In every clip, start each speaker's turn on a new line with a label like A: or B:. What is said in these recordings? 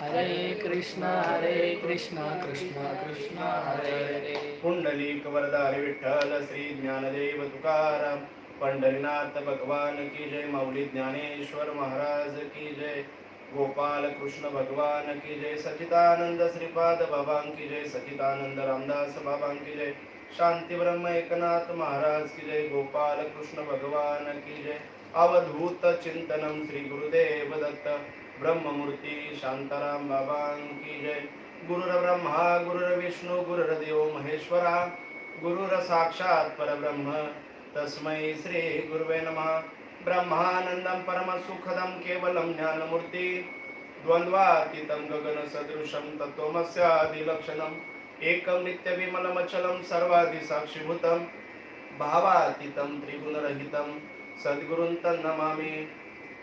A: हरे कृष्ण हरे कृष्ण कृष्ण कृष्ण हरे. हरे
B: पुंडलिक वरदारी विठ्ठल श्री ज्ञानदेव तुकाराम पंढरीनाथ भगवान की जय माऊली ज्ञानेश्वर महाराज की जय गोपाल कृष्ण भगवान की जय सचिदानंद श्रीपाद बाबा की जय सचिदानंद रामदास बाबा की जय. शांती ब्रह्म एकनाथ महाराज की जय गोपाल कृष्ण भगवान की जय। अवधूत चिंतनम श्री गुरुदेव दत्त ब्रह्ममूर्ती शांताराम बाबा की जय। गुरुर ब्रह्मा गुरुर विष्णू गुरुर्देव महेश्वरा। गुरुर साक्षात परब्रह्म तस्मै श्री गुरुवे नमः। ब्रह्मानन्दं परमसुखदं केवलं ज्ञानमूर्ति। द्वन्द्वातीतं गगनसदृशं तत्त्वमस्यादिलक्षणम्। एकं नित्यविमलमचलं सर्वादिसाक्षिभूतं भावातीतं त्रिगुणरहितं सद्गुरुं नमामि।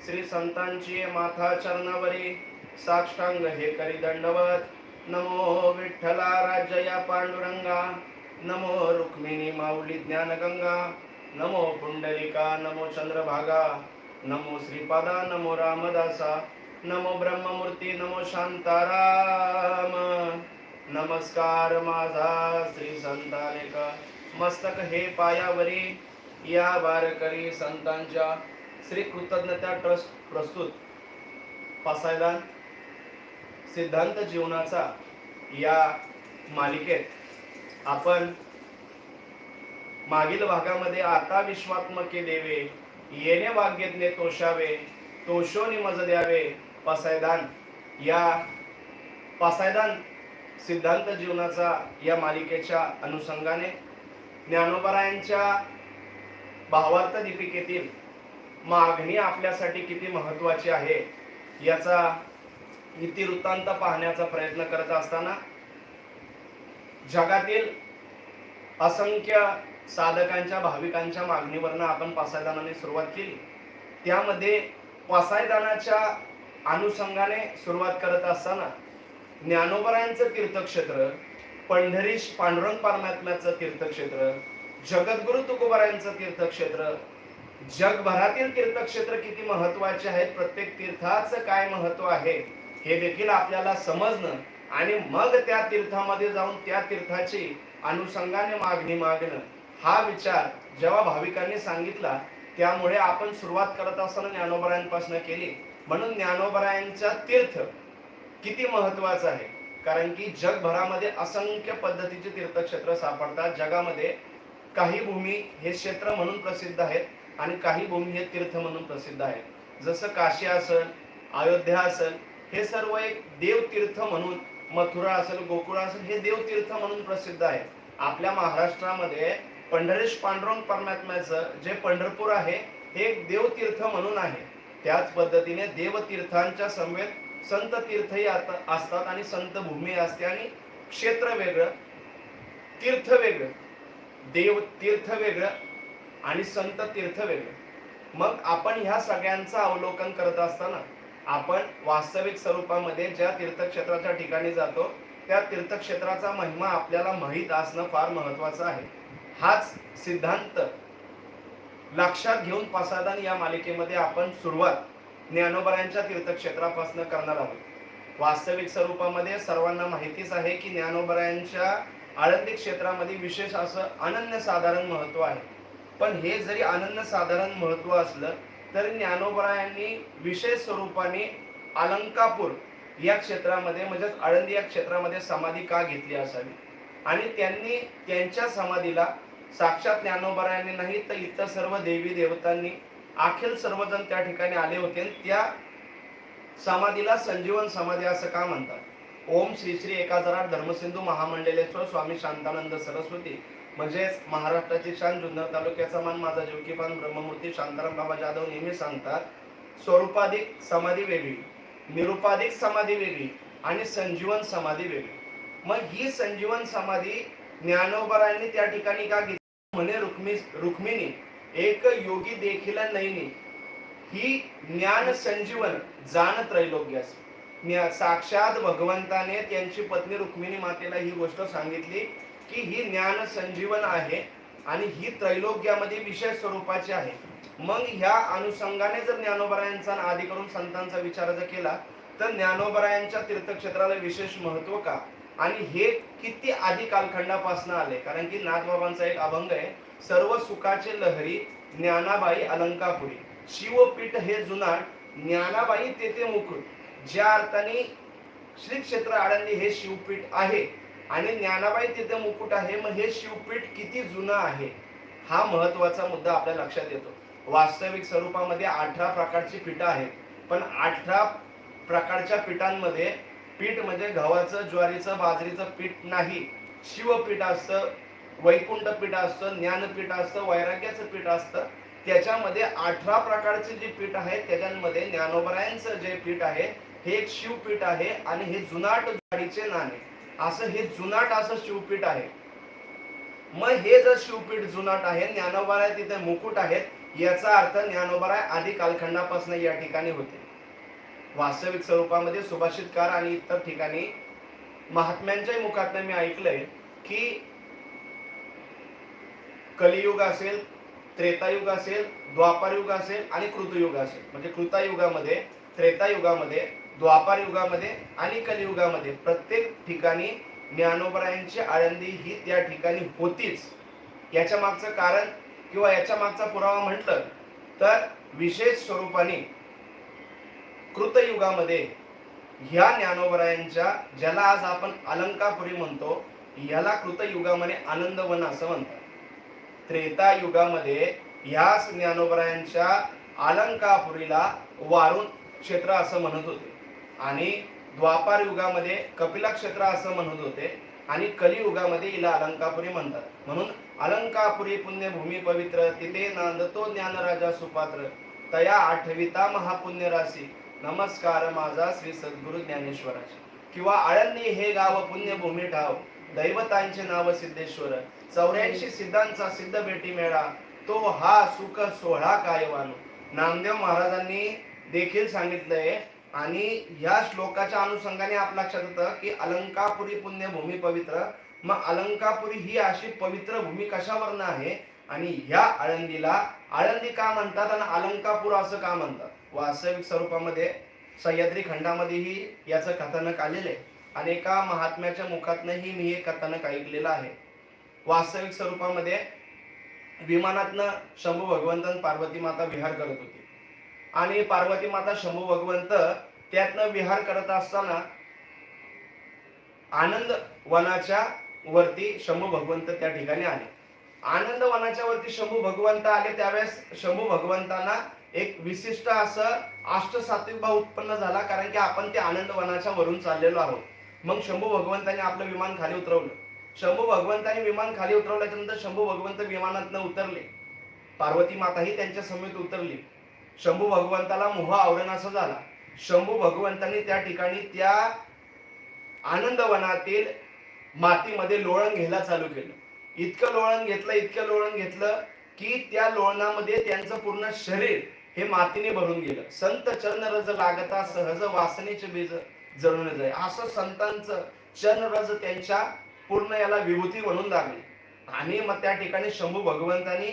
B: श्री संतांची माथा चरणावरी साक्षांग हे करी दंडवत नमो विठ्ठला राजया पांडुरंगा। नमो रुक्मिणी माऊली ज्ञानगंगा। नमो पुंडलिका नमो चंद्रभागा। नमो श्रीपादा नमो रामदासा। नमो ब्रह्ममूर्ती नमो शांताराम। नमस्कार माझा श्री संतानिक मस्तक हे पायावरी या वारकरी संतांच्या श्री कृतज्ञता ट्रस्ट प्रस्तुत. पासायदान सिद्धांत जीवनाचा या मालिकेत आपण मागील भागामध्ये आता विश्वात्मके देवे येणे वाग्यज्ञे तोषावे तोषोनी मज द्यावे पासायदान. या पासायदान सिद्धांत जीवनाचा या मालिकेच्या अनुषंगाने ज्ञानोपरायांच्या भावार्थ दीपिकेतील मागणी आपल्यासाठी किती महत्वाची आहे याचा इतिवृत्तांत पाहण्याचा प्रयत्न करत असताना जगातील असंख्य साधकांच्या भाविकांच्या मागणीवरनं आपण पासायदानाने सुरुवात केली. त्यामध्ये पासायदानाच्या अनुषंगाने सुरुवात करत असताना ज्ञानोबरायांचं तीर्थक्षेत्र पंढरीश पांडुरंग परमात्म्याचं तीर्थक्षेत्र जगद्गुरु तुकोबरायांचं तीर्थक्षेत्र जगभरातील तीर्थक्षेत्र किती महत्त्वाचे आहेत प्रत्येक तीर्थाचं काय महत्त्व आहे हे देखील आपल्याला समजणं आणि मग त्या तीर्थामध्ये जाऊन त्या तीर्थाची अनुषंगाने मागणी मागणं हा विचार जेव्हा भाविकांनी सांगितला त्यामुळे आपण सुरुवात करत असताना ज्ञानोबरायांपासून केली. म्हणून ज्ञानोबरायांचा तीर्थ किती महत्वाचं आहे? कारण की जगभरामध्ये असंख्य पद्धतीचे तीर्थक्षेत्र सापडतात. जगामध्ये काही भूमी हे क्षेत्र म्हणून प्रसिद्ध आहेत आणि काही भूमी हे तीर्थ म्हणून प्रसिद्ध आहेत. जसं काशी आसन अयोध्या आसन हे सर्व एक देवतीर्थ म्हणून मथुरा असेल गोकुळ असेल हे देवतीर्थ म्हणून प्रसिद्ध आहे आपल्या महाराष्ट्रामध्ये पंढरेश पांडुरंग परमात्म्याचं जे पंढरपूर आहे हे एक देवतीर्थ म्हणून आहे. त्याच पद्धतीने देवतीर्थांच्या समवेत संत तीर्थही आता असतात आणि संत भूमी असते आणि क्षेत्र वेगळं तीर्थ वेगळं देव तीर्थ वेगळं आणि संत तीर्थ वेगळं. मग आपण ह्या सगळ्यांचं अवलोकन करत असताना आपण वास्तविक स्वरूपामध्ये ज्या तीर्थक्षेत्राच्या ठिकाणी जातो त्या तीर्थक्षेत्राचा महिमा आपल्याला माहीत असणं फार महत्वाचं आहे. हाच सिद्धांत लक्षात घेऊन पासादान या मालिकेमध्ये आपण सुरुवात ज्ञानोबरायांच्या तीर्थक्षेत्रापासून करणार आहोत वास्तविक स्वरूपामध्ये सर्वांना माहितीच आहे की ज्ञानोबरायांच्या आळंदी क्षेत्रामध्ये विशेष असं अनन्यसाधारण महत्त्व आहे. पण हे जरी अनन्यसाधारण महत्त्व असलं तरी ज्ञानोबरायांनी विशेष स्वरूपाने अलंकापूर या क्षेत्रामध्ये म्हणजेच आळंदी या क्षेत्रामध्ये समाधी का घेतली असावी? आणि त्यांनी त्यांच्या समाधीला साक्षात ज्ञानोबरायांनी नाही तर इतर सर्व देवी देवतांनी अखिल सर्वजण त्या ठिकाणी आले होते. त्या समाधीला संजीवन समाधी असं का म्हणतात? ओम श्री श्री एकाधरा धर्मसिंधू महामंडलेश्वर स्वामी शांतानंद सरस्वती. म्हणजेच महाराष्ट्राची शान जुन्नर तालुक्याचा मान माझा जीवकीपान ब्रह्ममूर्ती शांताराम बाबा जाधव नेहमी सांगतात स्वरूपाधिक समाधी वेगळी निरुपाधिक समाधी वेगळी आणि संजीवन समाधी वेगळी. मग ही संजीवन समाधी ज्ञानोबरांनी त्या ठिकाणी का घेतली? म्हणे रुक्मी रुक्मिणी. एक योगी देखील नाही ही ज्ञान संजीवन जाण त्रैलोक्यास साक्षात भगवंताने त्यांची पत्नी रुक्मिणी मातेला ही गोष्ट सांगितली की ही ज्ञान संजीवन आहे आणि ही त्रैलोक्यामध्ये विशेष स्वरूपाची आहे. मग ह्या अनुषंगाने जर ज्ञानोबरायांचा आधी करून संतांचा विचार जर केला तर ज्ञानोबरायांच्या तीर्थक्षेत्राला विशेष महत्त्व का? आणि हे किती आधी कालखंडापासून आले कारण की नाथबाबांचा एक अभंग आहे सर्व सुखाचे लहरी ज्ञानाबाई अलंकापुरी. शिवपीठ हे जुनाट ज्ञानाबाई तेथे मुकुट. ज्या अर्थाने श्री क्षेत्र आळंदी हे शिवपीठ आहे आणि ज्ञानाबाई तेथे मुकुट आहे मग हे शिवपीठ किती जुनं आहे? हा महत्त्वाचा मुद्दा आपल्या लक्षात येतो. वास्तविक स्वरूपामध्ये अठरा प्रकारची पीठं आहेत. पण अठरा प्रकारच्या पीठांमध्ये पीठ म्हणजे गव्हाचं ज्वारीचं बाजरीचं पीठ नाही. शिवपीठ असतं वैकुंठ पीठ असतं ज्ञानपीठ असतं वैराग्याचं पीठ असतं. त्याच्यामध्ये अठरा प्रकारचे जे पीठ आहेत त्याच्यामध्ये ज्ञानोबरायांचं जे पीठ आहे हे एक शिवपीठ आहे आणि हे जुनाट झाडीचे नाणे. असं हे जुनाट असं शिवपीठ आहे. मग हे जर शिवपीठ जुनाट आहे ज्ञानोबराय तिथे मुकुट आहेत याचा अर्थ ज्ञानोबराय आधी कालखंडापासून या ठिकाणी होते. वास्तविक स्वरूपामध्ये सुभाषितकार आणि इतर ठिकाणी महात्म्यांच्या मुखातनं मी ऐकलंय की कलियुग असेल त्रेतायुग असेल द्वापारयुग असेल आणि कृतयुग असेल. म्हणजे कृतायुगामध्ये त्रेतायुगामध्ये द्वापार युगामध्ये आणि कलियुगामध्ये प्रत्येक ठिकाणी ज्ञानोबरायांची आळंदी ही त्या ठिकाणी होतीच. याच्या मागचं कारण किंवा याच्या मागचा पुरावा म्हटलं तर विशेष स्वरूपाने कृतयुगामध्ये ह्या ज्ञानोबरायांच्या ज्याला आज आपण अलंकापुरी म्हणतो याला कृतयुगामध्ये आनंदवन असं म्हणतात. त्रेता युगामध्ये ह्याच ज्ञानोबरायांच्या अलंकापुरीला वारुण क्षेत्र असं म्हणत होते. आणि द्वापार युगामध्ये कपिला क्षेत्र असं म्हणत होते आणि कलियुगामध्ये हिला अलंकापुरी म्हणतात. म्हणून अलंकापुरी पुण्यभूमी पवित्र तिथे नांदतो ज्ञानराजा सुपात्र तया आठविता महापुण्य राशी नमस्कार माझा श्री सद्गुरु ज्ञानेश्वराचे किंवा आळंदी हे गाव पुण्यभूमी ठाव दैवतांचे नाव सिद्धेश्वर चौऱ्याऐंशी सिद्धांचा सिद्ध भेटी मेळा. तो हा सुख सोहळा कायवानो. नामदेव महाराजांनी देखील सांगितलंय आणि या श्लोकाच्या अनुषंगाने आप लक्षात येतं की अलंकापुरी पुण्यभूमी पवित्र. मग अलंकापुरी ही अशी पवित्र भूमी कशावरनं आहे? आणि ह्या आळंदीला आळंदी का म्हणतात आणि अलंकापूर असं का म्हणतात? वास्तविक स्वरूपामध्ये सह्याद्री खंडामध्येही याचं कथानक आलेलं आहे. आणि एका महात्म्याच्या मुखातनंही मी हे कथानक ऐकलेलं आहे. वास्तविक स्वरूपामध्ये विमानातनं शंभू भगवंत पार्वती माता विहार करत होती. आणि पार्वती माता शंभू भगवंत त्यातनं विहार करत असताना आनंद वनाच्या वरती शंभू भगवंत त्या ठिकाणी आले. आनंद वनाच्या वरती शंभू भगवंत आले त्यावेळेस शंभू भगवंतांना एक विशिष्ट असं अष्टसात्विक भाव उत्पन्न झाला कारण की आपण ते आनंद वनाच्या वरून चाललेलो आहोत. मग शंभू भगवंतांनी आपलं विमान खाली उतरवलं. शंभू भगवंतांनी विमान खाली उतरवल्याच्यानंतर शंभू भगवंत विमानातनं उतरले. पार्वती माताही त्यांच्या समेत उतरली. शंभू भगवंताला मोह आवरणा झाला. शंभू भगवंतांनी त्या ठिकाणी त्या आनंदवनातील मातीमध्ये लोळण घ्यायला चालू केलं. इतकं लोळण घेतलं इतकं लोळण घेतलं की त्या लोळणामध्ये त्यांचं पूर्ण शरीर हे मातीने भरून गेलं. संत चरणरज लागता सहज वासनेचे बीज जळून जाय. असं संतांचं चरणरज त्यांच्या पूर्ण याला विभूती म्हणून लागली. आणि मग त्या ठिकाणी शंभू भगवंतांनी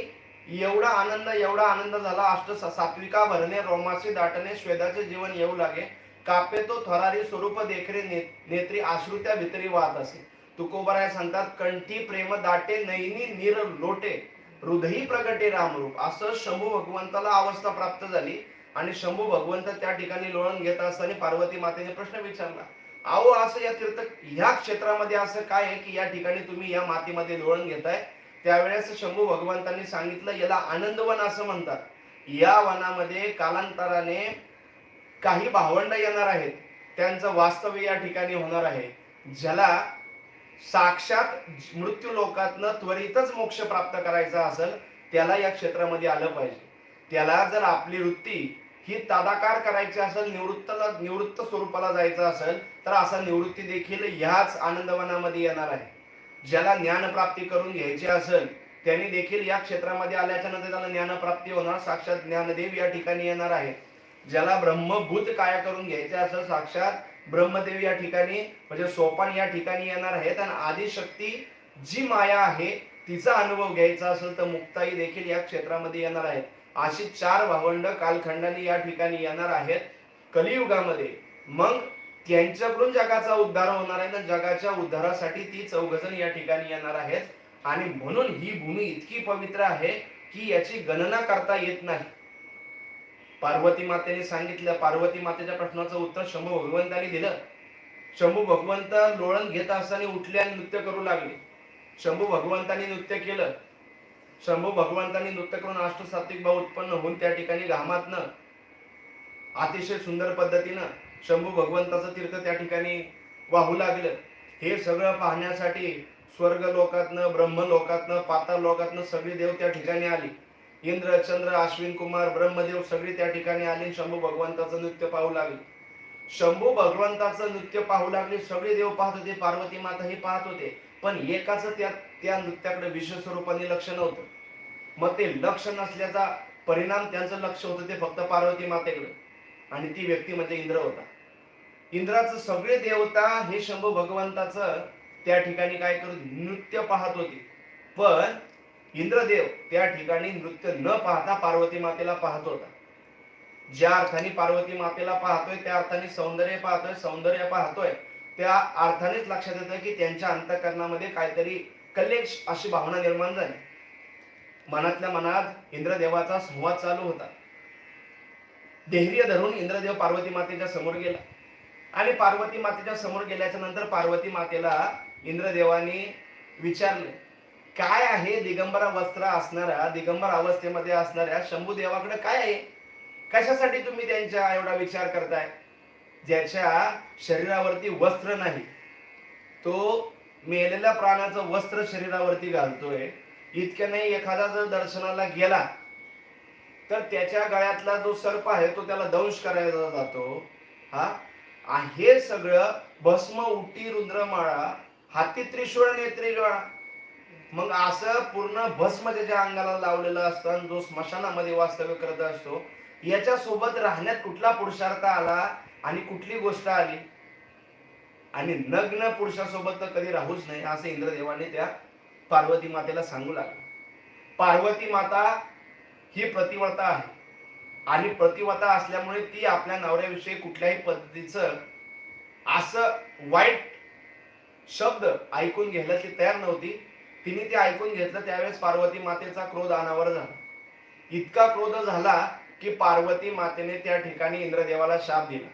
B: एवढा आनंद एवढा आनंद झाला. अष्ट सात्विका भरणे रोमासी दाटणे श्वेदाचे जीवन येऊ लागे. कापे तो थरारी स्वरूप देखरे ने, नेत्री आश्रुत्या भितरी वाहत असे. तुकोबराय सांगतात कंठी प्रेम दाटे नैनी नीर लोटे. हृदयी प्रगटे रामरूप असं शंभू भगवंताला अवस्था प्राप्त झाली. आणि शंभू भगवंत त्या ठिकाणी लोळण घेत असताना पार्वती मातेने प्रश्न विचारला अहो असं या तीर्थ ह्या क्षेत्रामध्ये असं काय आहे की या ठिकाणी तुम्ही या मातीमध्ये लोळण घेताय? त्यावेळेस शंभू भगवंतांनी सांगितलं याला आनंदवन असं म्हणतात. या वनामध्ये कालांतराने काही भावंड येणार आहेत. त्यांचं वास्तव्य या ठिकाणी होणार आहे. ज्याला साक्षात मृत्यू लोकातनं त्वरितच मोक्ष प्राप्त करायचा असेल त्याला या क्षेत्रामध्ये आलं पाहिजे. त्याला जर आपली वृत्ती ही तदाकार करायची असेल निवृत्तला निवृत्त स्वरूपाला जायचं असेल तर असा निवृत्ती देखील ह्याच आनंदवनामध्ये येणार आहे. ज्याला ज्ञानप्राप्ती करून घ्यायची असेल त्यांनी देखील या क्षेत्रामध्ये आल्याच्यानंतर त्याला ज्ञानप्राप्ती होणार साक्षात ज्ञानदेव या ठिकाणी येणार आहे. ज्याला ब्रह्मभूत काय करून घ्यायचे असेल साक्षात ब्रह्मदेव या ठिकाणी म्हणजे सोपान या ठिकाणी येणार आहेत. आणि आदिशक्ती जी माया आहे तिचा अनुभव घ्यायचा असेल तर मुक्ताई देखील या क्षेत्रामध्ये येणार आहेत. अशी चार भावंड कालखंडाने या ठिकाणी येणार आहेत. कलियुगामध्ये. मग त्यांच्याकडून जगाचा उद्धार होणार आहे तर जगाच्या उद्धारासाठी ती चौघजण या ठिकाणी येणार आहेत. आणि म्हणून ही भूमी इतकी पवित्र आहे की याची गणना करता येत नाही. पार्वती मातेने सांगितलं. पार्वती मातेच्या प्रश्नाचं उत्तर शंभू भगवंताने दिलं. शंभू भगवंत लोळण घेत असताना उठले आणि नृत्य करू लागले. शंभू भगवंतांनी नृत्य केलं. शंभू भगवंतानी नृत्य करून अष्टसात्विक भाव उत्पन्न होऊन त्या ठिकाणी घामातनं अतिशय सुंदर पद्धतीनं शंभू भगवंताचं तीर्थ त्या ठिकाणी वाहू लागलं. हे सगळं पाहण्यासाठी स्वर्ग लोकातनं ब्रह्मलोकातनं पाताळ लोकातनं सगळी देव त्या ठिकाणी आले. इंद्र चंद्र अश्विन कुमार ब्रह्मदेव सगळी त्या ठिकाणी आले शंभू भगवंताचं नृत्य पाहू लागले. शंभू भगवंताचं नृत्य पाहू लागले सगळे देव पाहत होते पार्वती माता हे पाहत होते. पण एकाच त्यात त्या नृत्याकडे विशेष स्वरूपाने लक्ष नव्हतं. मग ते लक्ष नसल्याचा परिणाम त्यांचं लक्ष होतं ते फक्त पार्वती मातेकडे. आणि ती व्यक्ती म्हणजे इंद्र होता. इंद्राचं सगळे देवता हे शंभू भगवंताचं त्या ठिकाणी काय करू नृत्य पाहत होते. पण इंद्रदेव त्या ठिकाणी नृत्य न पाहता पार्वती मातेला पाहत होता. ज्या अर्थाने पार्वती मातेला पाहतोय त्या अर्थाने सौंदर्य पाहतोय सौंदर्य पाहतोय त्या अर्थानेच लक्षात येतं की त्यांच्या अंतकरणामध्ये काहीतरी कलेश अशी भावना निर्माण झाली. मनातल्या मनात इंद्रदेवाचा संवाद चालू होता. धैर्य धरून इंद्रदेव पार्वती मातेच्या समोर गेला. आणि पार्वती मातेच्या समोर गेल्याच्यानंतर पार्वती मातेला इंद्रदेवाने विचारले काय आहे दिगंबरा वस्त्र असणाऱ्या दिगंबर अवस्थेमध्ये असणाऱ्या शंभू देवाकडे काय आहे? कशासाठी तुम्ही त्यांच्या एवढा विचार करताय? ज्याच्या शरीरावरती वस्त्र नाही तो मेलेल्या प्राण्याचं वस्त्र शरीरावरती घालतोय. इतक्या नाही एखादा जर दर्शनाला गेला तर त्याच्या गळ्यातला जो सर्प आहे तो त्याला दंश करायला जातो. हा? हे सगळं भस्म उटी रुद्रमाळा हाती त्रिशूळ नेत्री मग असं पूर्ण भस्म त्याच्या अंगाला लावलेलं असतं आणि जो स्मशानामध्ये वास्तव्य करत असतो याच्या सोबत राहण्यात कुठला पुरुषार्थ आला आणि कुठली गोष्ट आली? आणि नग्न पुरुषासोबत तर कधी राहूच नाही असं इंद्रदेवाने त्या पार्वती मातेला सांगू लागलं. पार्वती माता ही प्रतिव्रता आहे. आणि प्रतिव्रता असल्यामुळे ती आपल्या नवऱ्याविषयी कुठल्याही पद्धतीचं असं वाईट शब्द ऐकून घ्यायला ती तयार नव्हती. तिने ते ऐकून घेतलं त्यावेळेस पार्वती मातेचा क्रोध अनावर झाला. इतका क्रोध झाला की पार्वती मातेने त्या ठिकाणी इंद्रदेवाला शाप दिला.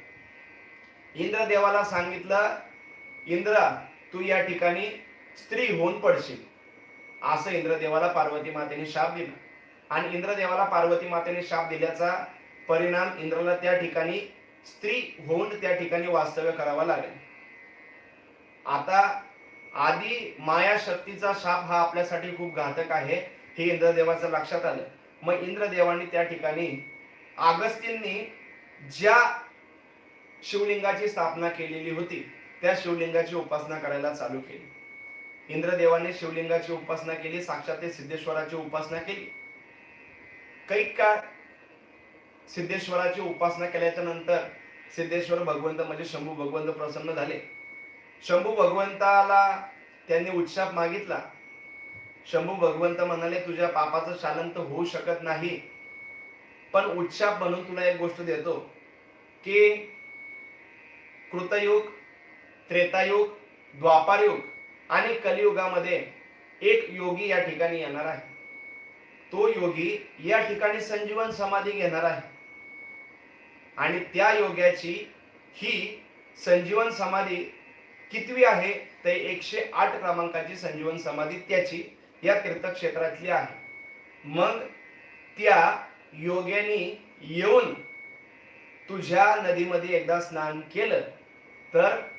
B: इंद्रदेवाला सांगितलं इंद्रा तू या ठिकाणी स्त्री होऊन पडशील. असं इंद्रदेवाला पार्वती मातेने शाप दिला. आणि इंद्रदेवाला पार्वती मातेने शाप दिल्याचा परिणाम इंद्राला त्या ठिकाणी स्त्री होऊन त्या ठिकाणी वास्तव्य करावा लागेल. आता आधी माया शक्तीचा शाप हा आपल्यासाठी खूप घातक आहे हे इंद्रदेवाचं लक्षात आलं. मग इंद्रदेवाने त्या ठिकाणी आगस्तींनी ज्या शिवलिंगाची स्थापना केलेली होती त्या शिवलिंगाची उपासना करायला चालू केली. इंद्रदेवाने शिवलिंगाची उपासना केली साक्षात ते सिद्धेश्वराची उपासना केली. काही काळ सिद्धेश्वराची उपासना केल्याच्यानंतर सिद्धेश्वर भगवंत म्हणजे शंभू भगवंत प्रसन्न झाले. शंभू भगवंताला त्यांनी उत्शाप मागितला. शंभू भगवंत म्हणाले तुझ्या पापाचं शालंत होऊ शकत नाही पण उत्शाप म्हणून तुला एक गोष्ट देतो की कृतयुग त्रेतायुग द्वापारयुग आणि कलियुगामध्ये एक योगी या ठिकाणी येणार आहे. तो योगी या ठिकाणी संजीवन समाधी घेणार आहे. आणि त्या योग्याची ही संजीवन समाधी कितवी आहे? ते एकशे आठ क्रमांकाची संजीवन समाधी त्याची या तीर्थक्षेत्रातली आहे. मग त्या योग्यानी येऊन तुझ्या नदीमध्ये एकदा स्नान केलं तर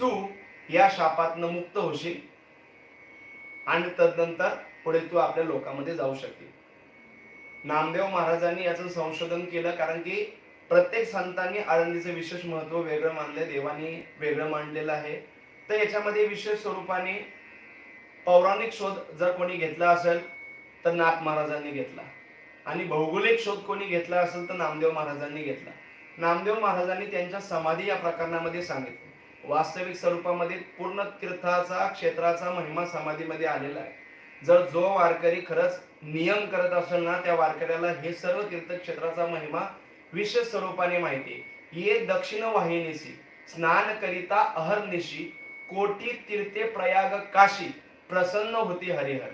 B: तू या शापातनं मुक्त होशील. आणि तदनंतर पुढे तू आपल्या लोकांमध्ये जाऊ शकेल नामदेव महाराजांनी याचं संशोधन केलं कारण की प्रत्येक संतांनी आळंदीचे विशेष महत्त्व वेगळं मानले देवाने वेगळं मांडलेलं आहे. तर याच्यामध्ये विशेष स्वरूपाने पौराणिक शोध जर कोणी घेतला असेल तर नाथ महाराजांनी घेतला. आणि भौगोलिक शोध कोणी घेतला असेल तर नामदेव महाराजांनी घेतला. नामदेव महाराजांनी त्यांच्या समाधी या प्रकरणामध्ये सांगितलं. वास्तविक स्वरूपामध्ये पूर्ण तीर्थाचा क्षेत्राचा महिमा समाधीमध्ये आलेला आहे. जर जो वारकरी खरंच नियम करत असेल ना त्या वारकऱ्याला हे सर्व तीर्थक्षेत्राचा महिमा विशेष स्वरूपाने माहिती ये दक्षिण वाहिनीशी स्नान करिता अहर्निशी कोटी तीर्थे प्रयाग काशी प्रसन्न होती हरिहर.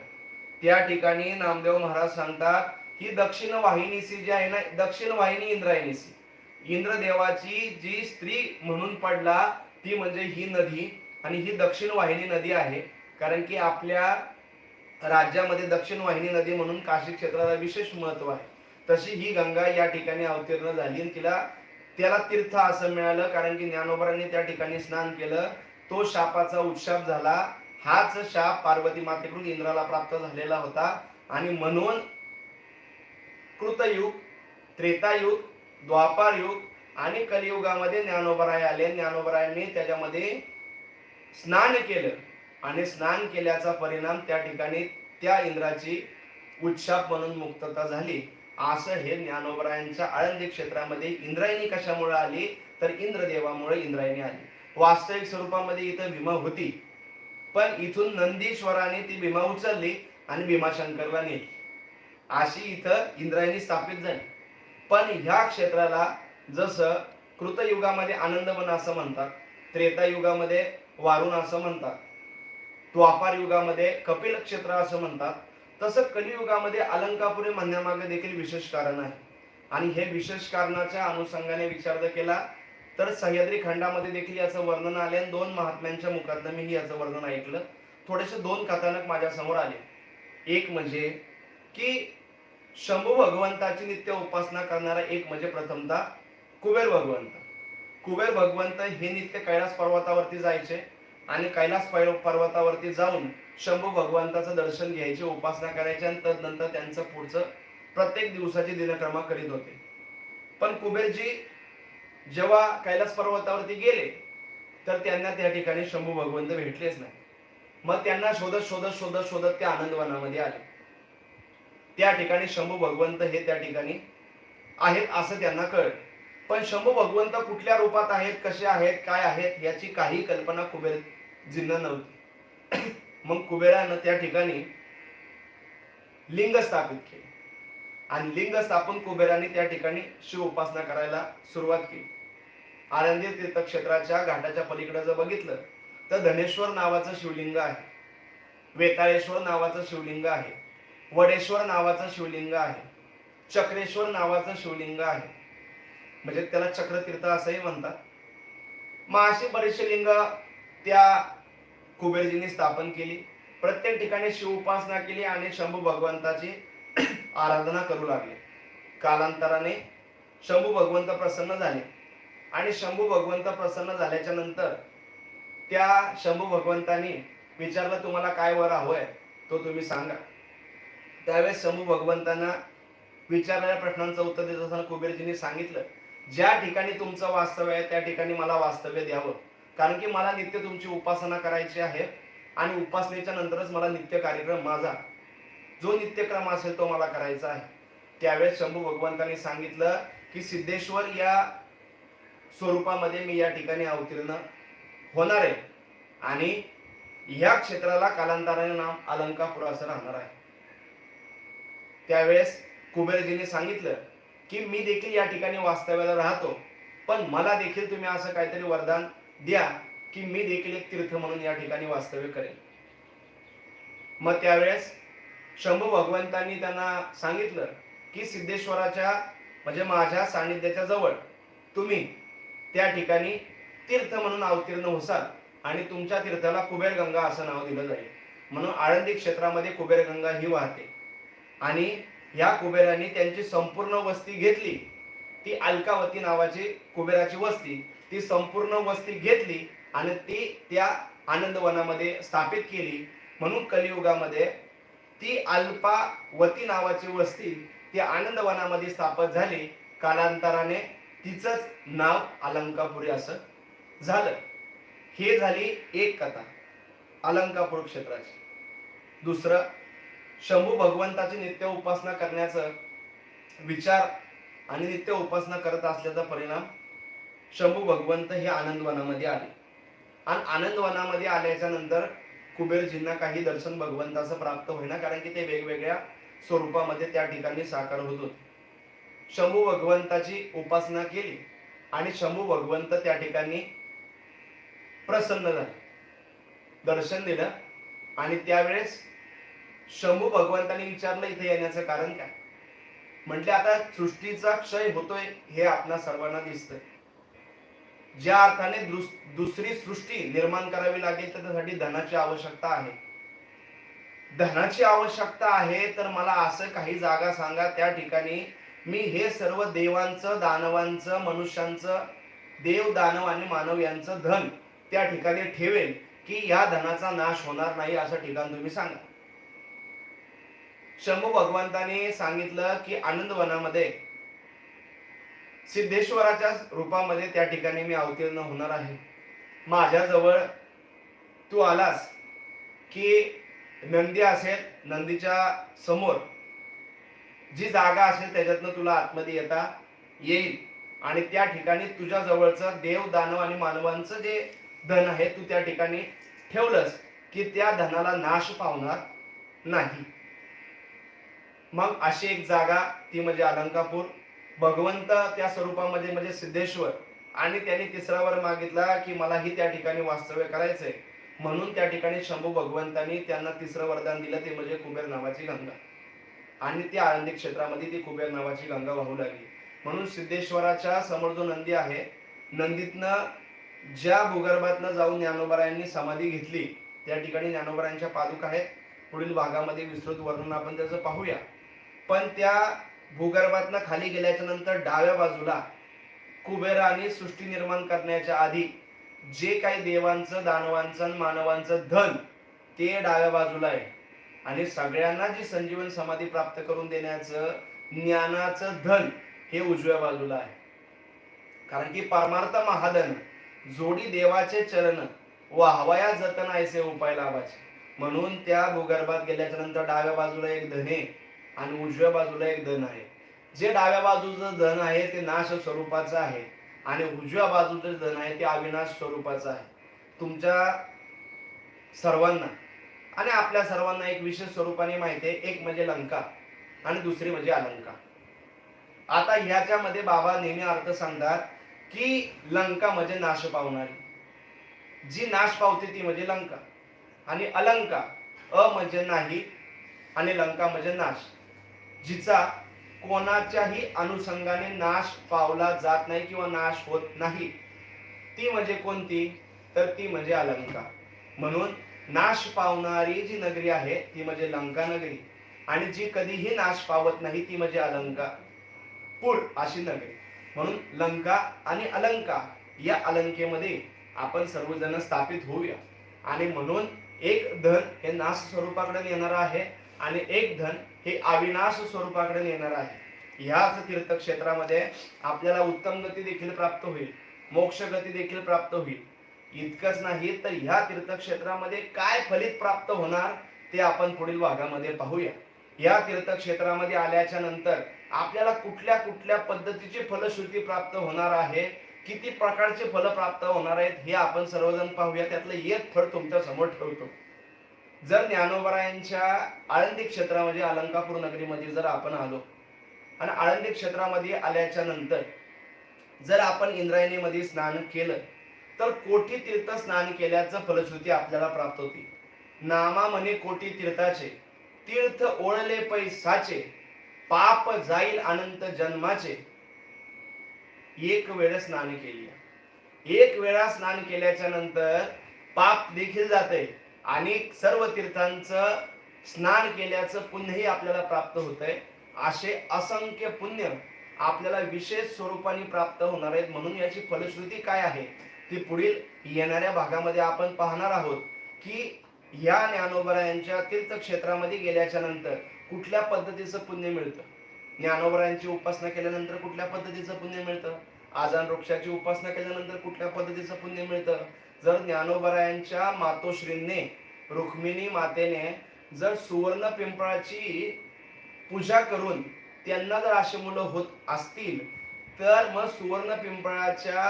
B: त्या ठिकाणी नामदेव महाराज सांगतात ही दक्षिण वाहिनीसी जी आहे ना दक्षिण वाहिनी इंद्रायणीसी. इंद्रदेवाची जी स्त्री म्हणून पडला ती म्हणजे ही नदी आणि ही दक्षिण वाहिनी नदी आहे. कारण की आपल्या राज्यामध्ये दक्षिण वाहिनी नदी म्हणून काशी क्षेत्राला विशेष महत्त्व आहे. तशी ही गंगा या ठिकाणी अवतीर्ण झाली आणि तिला त्याला तीर्थ असं मिळालं कारण की ज्ञानोबरांनी त्या ठिकाणी स्नान केलं. तो शापाचा उत्शाप झाला. हाच शाप पार्वती मातेकडून इंद्राला प्राप्त झालेला होता. आणि म्हणून कृतयुग त्रेतायुग द्वापार युग आणि कलियुगामध्ये ज्ञानोबराय आले. ज्ञानोबरायांनी त्याच्यामध्ये स्नान केलं. आणि स्नान केल्याचा परिणाम त्या ठिकाणी त्या इंद्राची उत्शाप म्हणून मुक्तता झाली. असं हे ज्ञानोबरायांच्या आळंदी क्षेत्रामध्ये इंद्रायणी कशामुळे आली? तर इंद्रदेवामुळे इंद्रायणी आली. वास्तविक स्वरूपामध्ये इथं भीमा होती. पण इथून नंदीश्वराने ती भीमा उचलली आणि भीमाशंकरला नेली. अशी इथं इंद्रायणी स्थापित झाली. पण ह्या क्षेत्राला जसं कृतयुगामध्ये आनंदवन असं म्हणतात त्रेतायुगामध्ये वारुण असं म्हणतात द्वापार युगामध्ये कपिल क्षेत्र असं म्हणतात तसं कलियुगामध्ये अलंकापुरी म्हणण्यामागे देखील विशेष कारण आहे. आणि हे विशेष कारणाच्या अनुषंगाने विचार जर केला तर सह्याद्री खंडामध्ये देखील याचं वर्णन आले आणि दोन महात्म्यांच्या मुखातनं मी याचं वर्णन ऐकलं. थोडेसे दोन कथानक माझ्यासमोर आले. एक म्हणजे की शंभू भगवंताची नित्य उपासना करणारा एक म्हणजे प्रथमतः कुबेर भगवंत. कुबेर भगवंत हे नित्य कैलास पर्वतावरती जायचे आणि कैलास पर्वतावरती जाऊन शंभू भगवंताचं दर्शन घ्यायचे उपासना करायचे आणि तदनंतर त्यांचं पुढचं प्रत्येक दिवसाची दिनक्रमा करीत होते. पण कुबेरजी जेव्हा कैलास पर्वतावरती गेले तर त्यांना त्या ठिकाणी शंभू भगवंत भेटलेच नाही. मग त्यांना शोधत शोधत शोधत शोधत ते आनंदवनामध्ये आले. त्या ठिकाणी शंभू भगवंत हे त्या ठिकाणी आहेत असं त्यांना कळलं. पण शंभू भगवंत कुठल्या रूपात आहेत कसे आहेत काय आहेत याची काही कल्पना कुबेरजींना नव्हती. मग कुबेरानं त्या ठिकाणी लिंग स्थापित केले. आणि लिंग स्थापन कुबेराने त्या ठिकाणी शिव उपासना करायला सुरुवात केली. आनंदी तीर्थक्षेत्राच्या घाटाच्या पलीकडे जर बघितलं तर धनेश्वर नावाचं शिवलिंग आहे. वेताळेश्वर नावाचं शिवलिंग आहे. वडेश्वर नावाचं शिवलिंग आहे. चक्रेश्वर नावाचं शिवलिंग आहे. म्हणजे त्याला चक्रतीर्थ असंही म्हणतात. मग अशी बरीचशी लिंग त्या कुबेरजींनी स्थापन केली. प्रत्येक ठिकाणी शिव उपासना केली आणि शंभू भगवंताची आराधना करू लागले. कालांतराने शंभू भगवंत प्रसन्न झाले. आणि शंभू भगवंत प्रसन्न झाल्याच्यानंतर त्या शंभू भगवंतानी विचारलं तुम्हाला काय वर हवंय तो तुम्ही सांगा. त्यावेळेस शंभू भगवंतांना विचारलेल्या प्रश्नांचं उत्तर देत असताना कुबेरजींनी सांगितलं ज्या ठिकाणी तुमचं वास्तव्य आहे त्या ठिकाणी मला वास्तव्य द्यावं. कारण की मला नित्य तुमची उपासना करायची आहे आणि उपासनेच्या नंतरच मला नित्य कार्यक्रम माझा जो नित्यक्रम असेल तो मला करायचा आहे. त्यावेळेस शंभू भगवंतांनी सांगितलं की सिद्धेश्वर या स्वरूपामध्ये मी या ठिकाणी अवतीर्ण होणार आहे. आणि ह्या क्षेत्राला कालांतराने नाम अलंकापुर असं राहणार आहे. त्यावेळेस कुबेरजींनी सांगितलं की मी देखील या ठिकाणी वास्तव्याला राहतो. पण मला देखील तुम्ही असं काहीतरी वरदान द्या की मी देखील एक तीर्थ म्हणून या ठिकाणी वास्तव्य करेन. मग त्यावेळेस शंभू भगवंतांनी त्यांना सांगितलं की सिद्धेश्वराच्या म्हणजे माझ्या सान्निध्याच्या जवळ तुम्ही त्या ठिकाणी तीर्थ म्हणून अवतीर्ण होसाल आणि तुमच्या तीर्थाला कुबेर गंगा असं नाव दिलं जाईल. म्हणून आळंदी क्षेत्रामध्ये कुबेर गंगा ही वाहते. आणि या कुबेरांनी त्यांची संपूर्ण वस्ती घेतली. ती अलकावती नावाची कुबेराची वस्ती. ती संपूर्ण वस्ती घेतली आणि ती त्या आनंदवनामध्ये स्थापित केली. म्हणून कलियुगामध्ये ती अल्पावती नावाची वस्ती ती आनंदवनामध्ये स्थापित झाली. कालांतराने तिचंच नाव अलंकापुरी असं झालं. हे झाली एक कथा अलंकापूर क्षेत्राची. दुसरं शंभू भगवंताची नित्य उपासना करण्याचं विचार आणि नित्य उपासना करत असल्याचा परिणाम शंभू भगवंत हे आनंदवनामध्ये आले. आणि आनंदवनामध्ये आल्याच्यानंतर कुबेरजींना काही दर्शन भगवंताचं प्राप्त होईना कारण की ते वेगवेगळ्या स्वरूपामध्ये त्या ठिकाणी साकार होत होते. शंभू भगवंताची उपासना केली आणि शंभू भगवंत त्या ठिकाणी प्रसन्न झाले. दर्शन दिलं आणि त्यावेळेस शंभू भगवंतांनी विचारलं इथे येण्याचं कारण काय? म्हटले आता सृष्टीचा क्षय होतोय हे आपल्या सर्वांना दिसतंय. ज्या अर्थाने दुस- दुसरी सृष्टी निर्माण करावी लागेल तर त्यासाठी धनाची आवश्यकता आहे. धनाची आवश्यकता आहे तर मला असं काही जागा सांगा त्या ठिकाणी मी हे सर्व देवांचं दानवांचं मनुष्यांचं देव दानव आणि मानव यांचं धन त्या ठिकाणी ठेवेल की या धनाचा नाश होणार नाही असं ठिकाण तुम्ही सांगा. शंभू भगवंताने सांगितलं की आनंदवनामध्ये सिद्धेश्वराच्या रूपामध्ये त्या ठिकाणी मी अवतीर्ण होणार आहे. माझ्याजवळ तू आलास की नंदी असेल नंदीच्या समोर. जी जागा असेल त्याच्यातनं तुला आतमध्ये येता येईल. आणि त्या ठिकाणी तुझ्या जवळचं देव दानव आणि मानवांचं जे धन आहे तू त्या ठिकाणी ठेवलंस की त्या धनाला नाश पावणार नाही. मग अशी एक जागा ती म्हणजे अलंकापूर भगवंत त्या स्वरूपामध्ये म्हणजे सिद्धेश्वर आणि त्यांनी तिसरा वर मागितला की मलाही त्या ठिकाणी वास्तव्य करायचंय. म्हणून त्या ठिकाणी शंभू भगवंतांनी त्यांना तिसरं वरदान दिलं ते म्हणजे कुबेर नावाची गंगा. आणि त्या आळंदी क्षेत्रामध्ये ती कुबेर नावाची गंगा वाहू लागली. म्हणून सिद्धेश्वराच्या समोर जो नंदी आहे नंदीतनं ज्या भूगर्भातनं जाऊन ज्ञानोबरायांनी समाधी घेतली त्या ठिकाणी ज्ञानोबरायांच्या पादुका आहेत. पुढील भागामध्ये विस्तृत वर्णन आपण त्याचं पाहूया. पण त्या भूगर्भातनं खाली गेल्याच्यानंतर डाव्या बाजूला कुबेराने सृष्टी निर्माण करण्याच्या आधी जे काही देवांचं दानवांचं आणि मानवांचं धन ते डाव्या बाजूला आहे. आणि सगळ्यांना जी संजीवन समाधी प्राप्त करून देण्याचं ज्ञानाचं धन हे उजव्या बाजूला आहे. कारण की परमार्थ महाधन जोडी देवाचे चरण वाहवाया जतन ऐसे उपाय लाभाचे. म्हणून त्या भूगर्भात गेल्याच्यानंतर डाव्या बाजूला एक धने आणि उजव्या बाजूला एक धन आहे. जे डाव्या बाजूचं धन आहे ते नाश स्वरूपाचं आहे. आणि उजव्या बाजूचं धन आहे ते अविनाश स्वरूपाचं आहे. तुमच्या सर्वांना आणि आपल्या सर्वांना एक विशेष स्वरूपाने माहिती आहे. एक म्हणजे लंका आणि दुसरी म्हणजे अलंका आता ह्याच्यामध्ये बाबा नेहमी अर्थ सांगतात की लंका म्हणजे नाश पावणारी. जी नाश पावते ती म्हणजे लंका. आणि अलंका अ म्हणजे नाही आणि लंका म्हणजे नाश. जिचा कोणाच्याही अनुषंगाने नाश पावला जात नाही किंवा नाश होत नाही. ती म्हणजे कोणती? तर ती म्हणजे अलंका म्हणून नाश पावणारी जी नगरी आहे ती म्हणजे लंका नगरी. आणि जी कधीही नाश पावत नाही ती म्हणजे अलंका पूर अशी नगरी. म्हणून लंका आणि अलंका या अलंकेमध्ये आपण सर्वजण स्थापित होऊया. आणि म्हणून एक धन हे नाश स्वरूपाकडे येणार आहे आणि एक धन हे अविनाश स्वरूपाकडे येणार आहे. ह्याच तीर्थक्षेत्रामध्ये आपल्याला उत्तम गती देखील प्राप्त होईल मोक्ष गती देखील प्राप्त होईल. इतकंच नाही तर ह्या तीर्थक्षेत्रामध्ये काय फलित प्राप्त होणार ते आपण पुढील भागामध्ये पाहूया. या तीर्थक्षेत्रामध्ये आल्याच्यानंतर आपल्याला कुठल्या कुठल्या पद्धतीची फलश्रुती प्राप्त होणार आहे किती प्रकारचे फल प्राप्त होणार आहेत हे आपण सर्वजण पाहूया. त्यातलं एक फळ तुमच्यासमोर ठेवतो. जर ज्ञानोबरायांच्या आळंदी क्षेत्रामध्ये अलंकापूर नगरीमध्ये जर आपण आलो आणि आळंदी क्षेत्रामध्ये आल्याच्यानंतर जर आपण इंद्रायणीमध्ये स्नान केलं तर कोटी तीर्थ स्नान केल्याचं फलश्रुती आपल्याला प्राप्त होती. नामा म्हणे कोटी तीर्थाचे तीर्थ ओळले पैसाचे पाप जाईल अनंत जन्माचे एक वेळ स्नान केली. एक वेळा स्नान केल्याच्यानंतर पाप देखील जाते. आणि सर्व तीर्थांचं स्नान केल्याचं पुण्यही आपल्याला प्राप्त होतंय. असे असंख्य पुण्य आपल्याला विशेष स्वरूपाने प्राप्त होणार आहेत. म्हणून याची फलश्रुती काय आहे? ती पुढील येणाऱ्या भागामध्ये आपण पाहणार आहोत की या ज्ञानोबरायांच्या तीर्थक्षेत्रामध्ये गेल्याच्यानंतर कुठल्या पद्धतीचं पुण्य मिळतं? ज्ञानोबरायांची उपासना केल्यानंतर कुठल्या पद्धतीचं पुण्य मिळतं? आजान वृक्षाची उपासना केल्यानंतर कुठल्या पद्धतीचं पुण्य मिळतं? जर ज्ञानोबरायांच्या मातोश्रींनी रुक्मिणी मातेने जर सुवर्ण पिंपळाची पूजा करून त्यांना जर अशी मुलं होत असतील तर मग सुवर्ण पिंपळाच्या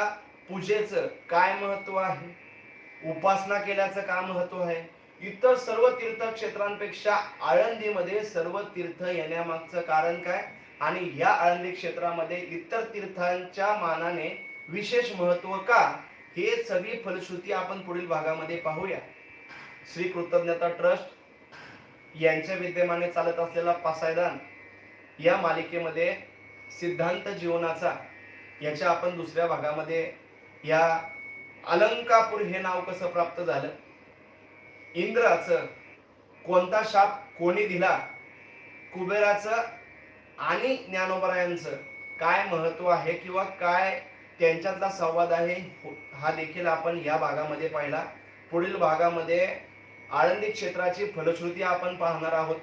B: पूजेचं काय महत्त्व आहे? उपासना केल्याचं काय महत्त्व आहे? इतर सर्व तीर्थक्षेत्रांपेक्षा आळंदीमध्ये सर्व तीर्थ येण्यामागचं कारण काय? आणि या आळंदी क्षेत्रामध्ये इतर तीर्थांच्या मानाने विशेष महत्त्व का? हे सगळी फलश्रुती आपण पुढील भागामध्ये पाहूया. श्री कृतज्ञता ट्रस्ट यांच्या विद्यमाने चालत असलेला पासायदान या मालिकेमध्ये सिद्धांत जीवनाचा याच्या आपण दुसऱ्या भागामध्ये या अलंकापूर हे नाव कसं प्राप्त झालं? इंद्राचं कोणता शाप कोणी दिला? कुबेराचं आणि ज्ञानोबरायांचं काय महत्त्व आहे किंवा काय त्यांच्यातला संवाद आहे हो- हा देखील आपण या भागामध्ये पाहिला. पुढील भागामध्ये आळंदी क्षेत्राची फलश्रुती आपण पाहणार आहोत.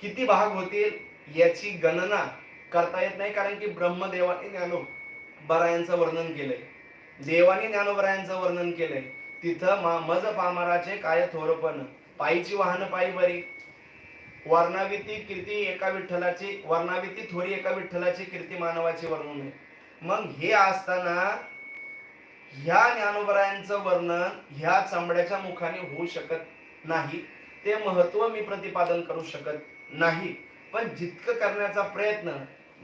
B: किती भाग होतील याची गणना करता येत नाही कारण की ब्रह्मदेवाने ज्ञानोबरायांचं वर्णन केलंय. देवाने ज्ञानोबरायांचं वर्णन केलंय. तिथं मा मज पामाराचे काय थोरपण पायीची वाहन पायी बरी वर्णाविती कीर्ती एका विठ्ठलाची वर्णाविती थोडी एका विठ्ठलाची कीर्ती मानवाची वर्णन आहे. मग हे असताना ह्या ज्ञानोबरायांचं वर्णन ह्या चांबड्याच्या मुखाने होऊ शकत नाही. ते महत्त्व मी प्रतिपादन करू शकत नाही. पण जितकं करण्याचा प्रयत्न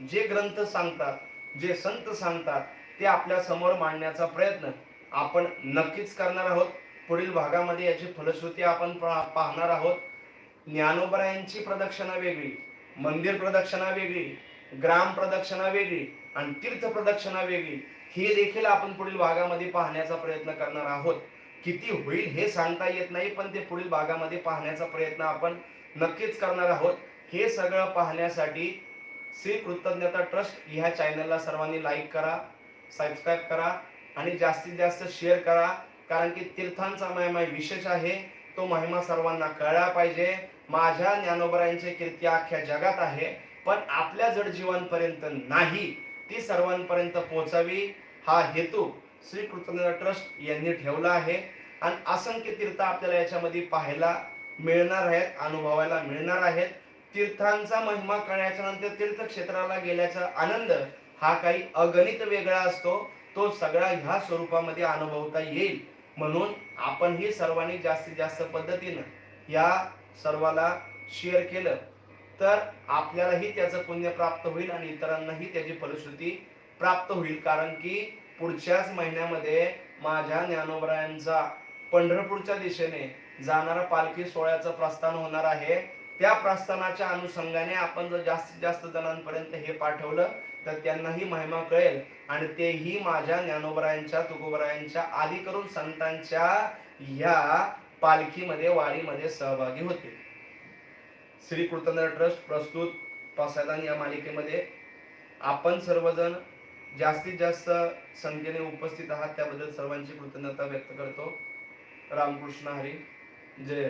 B: जे ग्रंथ सांगतात जे संत सांगतात ते आपल्यासमोर मांडण्याचा प्रयत्न आपण नक्कीच करणार आहोत. पुढील भागामध्ये याची फलश्रुती आपण पा- पाहणार आहोत. ज्ञानोबरायांची प्रदक्षिणा वेगळी मंदिर प्रदक्षिणा वेगळी ग्राम प्रदक्षिणा वेगळी आणि तीर्थ प्रदक्षिणा वेगळी. हे देखील आपण पुढील भागामध्ये पाहण्याचा प्रयत्न करणार आहोत. किती होईल हे सांगता येत नाही पण ते पुढील भागामध्ये पाहण्याचा प्रयत्न आपण नक्कीच करणार आहोत. हे सगळं पाहण्यासाठी श्री कृतज्ञता ट्रस्ट ह्या चॅनलला सर्वांनी लाईक करा सबस्क्राईब करा आणि जास्तीत जास्त शेअर करा कारण की तीर्थांचा महिमा विशेष आहे. तो महिमा सर्वांना कळला पाहिजे. माझ्या ज्ञानोबरांचे कीर्ती अख्ख्या जगात आहे पण आपल्या जड जीवांपर्यंत नाही. ती सर्वांपर्यंत पोहोचावी हा हेतू श्री कृतज्ञता ट्रस्ट यांनी ठेवला आहे. आणि असंख्य तीर्थ आपल्याला याच्यामध्ये पाहायला मिळणार आहेत अनुभवायला मिळणार आहेत. तीर्थांचा महिमा कळण्याच्या नंतर तीर्थक्षेत्राला गेल्याचा आनंद हा काही अगणित वेगळा असतो. तो सगळा ह्या स्वरूपामध्ये अनुभवता येईल. म्हणून आपणही सर्वांनी जास्तीत जास्त पद्धतीनं या सर्वाला शेअर केलं. तर आपल्यालाही त्याचं पुण्य प्राप्त होईल आणि इतरांनाही त्याची फलश्रुती प्राप्त होईल. कारण की पुढच्याच महिन्यामध्ये माझ्या ज्ञानोबरायांचा पंढरपूरच्या दिशेने जाणारा पालखी सोहळ्याचं प्रस्थान होणार आहे. त्या प्रस्थानाच्या अनुषंगाने आपण जर जास्तीत जास्त जणांपर्यंत हे पाठवलं तर त्यांनाही महिमा कळेल आणि तेही माझ्या ज्ञानोबरायांच्या तुकोबरायांच्या आदी करून संतांच्या या पालखीमध्ये वारीमध्ये सहभागी होतील. श्री कृतंद्र ट्रस्ट प्रस्तुत पसायदान या मालिकेमध्ये आपण सर्वजण जास्तीत जास्त संख्येने उपस्थित आहात. त्याबद्दल सर्वांची कृतज्ञता व्यक्त करतो. रामकृष्ण हरी. जय